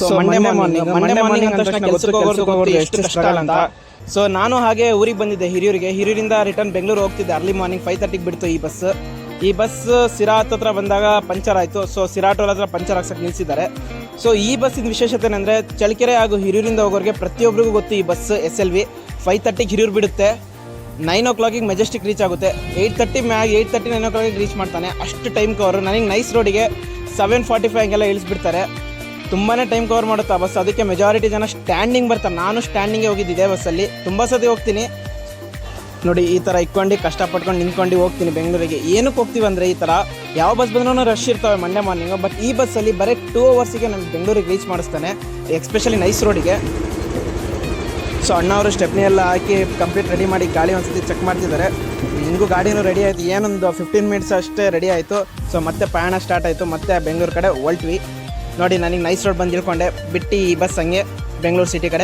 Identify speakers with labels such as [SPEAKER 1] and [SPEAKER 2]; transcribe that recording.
[SPEAKER 1] So Monday morning Monday morning ಅಂತ ತಕ್ಷಣ ಎಷ್ಟು ಕಷ್ಟ ಅಂತ. ಸೊ ನಾನು ಹಾಗೆ ಊರಿಗೆ ಬಂದಿದ್ದೆ ಹಿರಿಯೂರಿಗೆ. ಹಿರಿಯೂರಿಂದ ರಿಟರ್ನ್ ಬೆಂಗಳೂರು ಹೋಗ್ತಿದ್ದೆ. ಅರ್ಲಿ ಮಾರ್ನಿಂಗ್ ಫೈವ್ ತರ್ಟಿಗೆ ಬಿಡ್ತು ಈ ಬಸ್ ಈ ಬಸ್ ಸಿರಾಟ್ ಹತ್ರ ಬಂದಾಗ ಪಂಚರ್ ಆಯಿತು. ಸೊ ಸಿರಾಟೋಲ್ ಅವ್ರ ಹತ್ರ ಪಂಚರ್ ಹಾಕ್ಸಕ್ಕೆ ನಿಲ್ಲಿಸಿದ್ದಾರೆ ಸೊ ಈ ಬಸ್ಸಿನ ವಿಶೇಷತೆ ಏನಂದರೆ ಚಳ್ಳಕೆರೆ ಹಾಗೂ ಹಿರಿಯೂರಿಂದ ಹೋಗೋರಿಗೆ ಪ್ರತಿಯೊಬ್ಬರಿಗೂ ಗೊತ್ತು ಈ bus S L V five ತರ್ಟಿಗೆ ಹಿರಿಯೂರು ಬಿಡುತ್ತೆ. ನೈನ್ ಓ ಕ್ಲಾಕಿಗೆ ಮೆಜೆಸ್ಟಿಕ್ ರೀಚ್ ಆಗುತ್ತೆ. ಏಯ್ಟ್ ತರ್ಟಿ ಮ್ಯಾಗ್ ಏಯ್ಟ್ ತರ್ಟಿ ನೈನ್ ಓ ಕ್ಲಾಕಿಗೆ ರೀಚ್ ಮಾಡ್ತಾನೆ. ಅಷ್ಟು ಟೈಮ್ ಕವರ್ ನನಗೆ ನೈಸ್ ರೋಡಿಗೆ ಸೆವೆನ್ ಫಾರ್ಟಿ ಫೈವ್ ಹಂಗೆಲ್ಲ ಇಳಿಸ್ಬಿಡ್ತಾರೆ. ತುಂಬಾ ಟೈಮ್ ಕವರ್ ಮಾಡುತ್ತೆ? ಬಸ್ ಅದಕ್ಕೆ ಮೆಜಾರಿಟಿ ಜನ ಸ್ಟ್ಯಾಂಡಿಂಗ್ ಬರ್ತಾರೆ. ನಾನು ಸ್ಟ್ಯಾಂಡಿಂಗೇ ಬಸ್ ಬಸ್ಸಲ್ಲಿ. ತುಂಬ ಸತಿ ಹೋಗ್ತೀನಿ. ನೋಡಿ, ಈ ಥರ ಇಕ್ಕೊಂಡು, ಕಷ್ಟಪಟ್ಕೊಂಡು ನಿಂತ್ಕೊಂಡು ಹೋಗ್ತೀನಿ ಬೆಂಗಳೂರಿಗೆ. ಏನಕ್ಕೆ ಹೋಗ್ತೀವಿ ಅಂದರೆ, ಈ ಥರ ಯಾವ ಬಸ್ ಬಂದ್ರೂ ರಶ್ ಇರ್ತವೆ ಮಂಡೇ ಮಾರ್ನಿಂಗು ಬಟ್ ಈ ಬಸ್ಸಲ್ಲಿ ಬರೀ ಟೂ ಅವರ್ಸಿಗೆ ನಾನು ಬೆಂಗಳೂರಿಗೆ ರೀಚ್ ಮಾಡಿಸ್ತಾನೆ. ಎಕ್ಸ್ಪೆಷಲಿ ನೈಸ್ ರೋಡಿಗೆ ಸೊ ಅಣ್ಣ ಅವರು ಸ್ಟೆಪ್ನಿ ಎಲ್ಲ ಹಾಕಿ ಕಂಪ್ಲೀಟ್ ರೆಡಿ ಮಾಡಿ ಗಾಡಿ ಒಂದ್ಸತಿ ಚೆಕ್ ಮಾಡ್ತಿದ್ದಾರೆ. ಹಿಂಗೂ ಗಾಡಿನೂ ರೆಡಿ ಆಯಿತು. ಏನೊಂದು ಫಿಫ್ಟೀನ್ ಮಿನಿಟ್ಸ್ ಅಷ್ಟೇ ರೆಡಿ ಆಯಿತು. ಸೊ ಮತ್ತೆ ಪ್ರಯಾಣ ಸ್ಟಾರ್ಟ್ ಆಯಿತು. ಮತ್ತೆ ಬೆಂಗಳೂರು ಕಡೆ ಹೊಲ್ಟ್ವಿ. ನೋಡಿ ನನಗೆ ನೈಸ್ ರೋಡ್ ಬಂದು ಇಳ್ಕೊಂಡೆ ಬಿಟ್ಟು ಈ ಬಸ್ ಹಂಗೆ ಬೆಂಗಳೂರು ಸಿಟಿ ಕಡೆ.